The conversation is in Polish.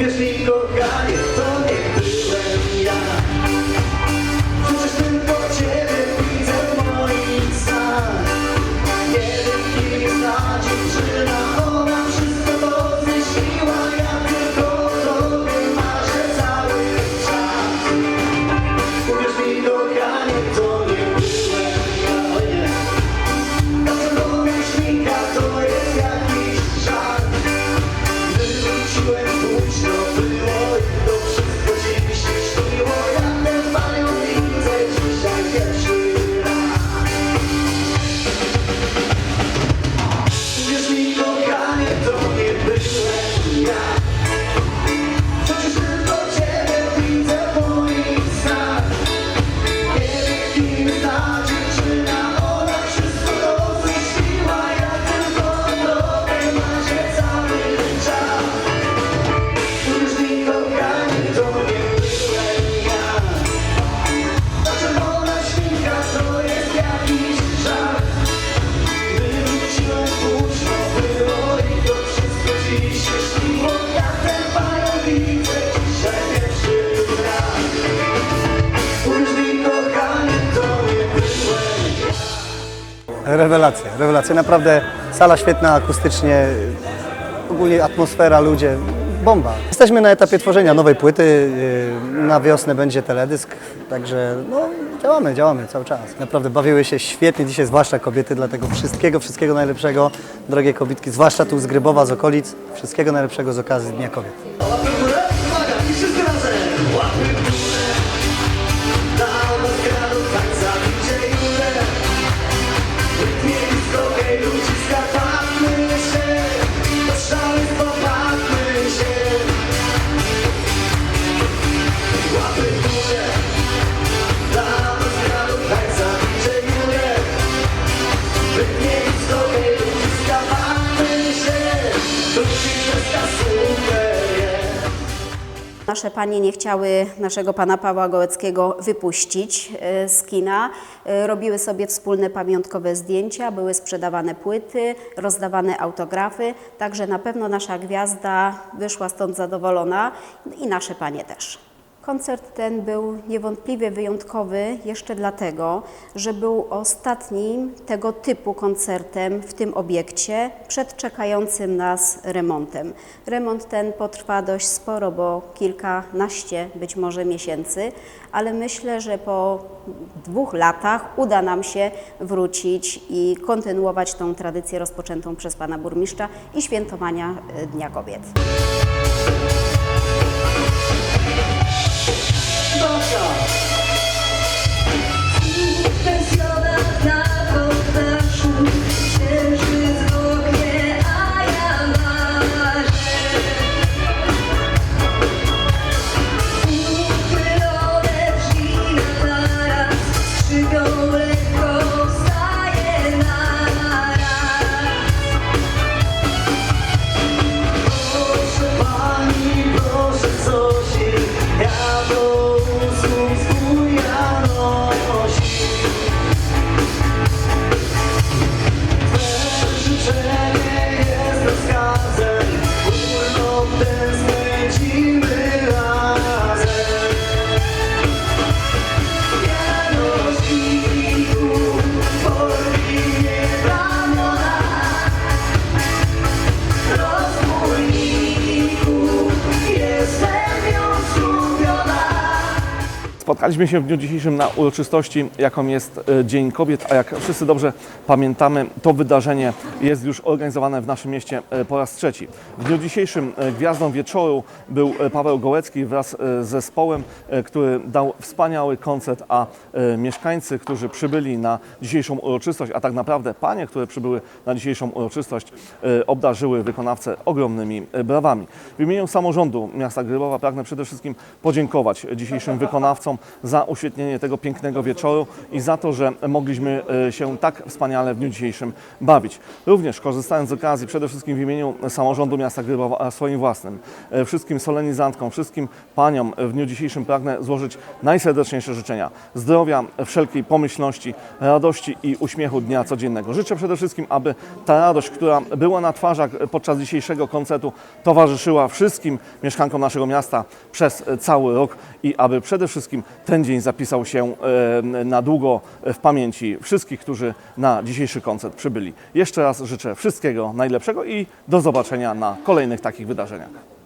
Если show. Rewelacja, rewelacja. Naprawdę sala świetna, akustycznie, ogólnie atmosfera, ludzie, bomba. Jesteśmy na etapie tworzenia nowej płyty. yy, Na wiosnę będzie teledysk, także no, działamy, działamy cały czas. Naprawdę bawiły się świetnie dzisiaj, zwłaszcza kobiety, dlatego wszystkiego, wszystkiego najlepszego, drogie kobietki, zwłaszcza tu z Grybowa, z okolic. Wszystkiego najlepszego z okazji Dnia Kobiet. Łapy górę, uwaga, i wszyscy razem Łapy górę Nasze panie nie chciały naszego pana Pawła Gołeckiego wypuścić e, z kina. E, Robiły sobie wspólne pamiątkowe zdjęcia, były sprzedawane płyty, rozdawane autografy, także na pewno nasza gwiazda wyszła stąd zadowolona i nasze panie też. Koncert ten był niewątpliwie wyjątkowy jeszcze dlatego, że był ostatnim tego typu koncertem w tym obiekcie przed czekającym nas remontem. Remont ten potrwa dość sporo, bo kilkanaście być może miesięcy, ale myślę, że po dwóch latach uda nam się wrócić i kontynuować tą tradycję rozpoczętą przez pana burmistrza i świętowania e, Dnia Kobiet. Barker. Spotkaliśmy się w dniu dzisiejszym na uroczystości, jaką jest e, Dzień Kobiet, a jak wszyscy dobrze pamiętamy, to wydarzenie jest już organizowane w naszym mieście e, po raz trzeci. W dniu dzisiejszym e, gwiazdą wieczoru był Paweł Gołecki wraz z zespołem, który dał wspaniały koncert, a mieszkańcy, którzy przybyli na dzisiejszą uroczystość, a tak naprawdę panie, które przybyły na dzisiejszą uroczystość, obdarzyły wykonawcę ogromnymi brawami. W imieniu samorządu miasta Grybowa pragnę przede wszystkim podziękować dzisiejszym wykonawcom za uświetnienie tego pięknego wieczoru i za to, że mogliśmy e, się tak wspaniale w dniu dzisiejszym bawić. Również korzystając z okazji, przede wszystkim w imieniu samorządu miasta Grybowa, swoim własnym, e, wszystkim solenizantkom, wszystkim paniom w dniu dzisiejszym pragnę złożyć najserdeczniejsze życzenia zdrowia, wszelkiej pomyślności, radości i uśmiechu dnia codziennego. Życzę przede wszystkim, aby ta radość, która była na twarzach podczas dzisiejszego koncertu, towarzyszyła wszystkim mieszkankom naszego miasta przez cały rok i aby przede wszystkim ten dzień zapisał się e, na długo w pamięci wszystkich, którzy na dzisiejszy koncert przybyli. Jeszcze raz życzę wszystkiego najlepszego i do zobaczenia na kolejnych takich wydarzeniach.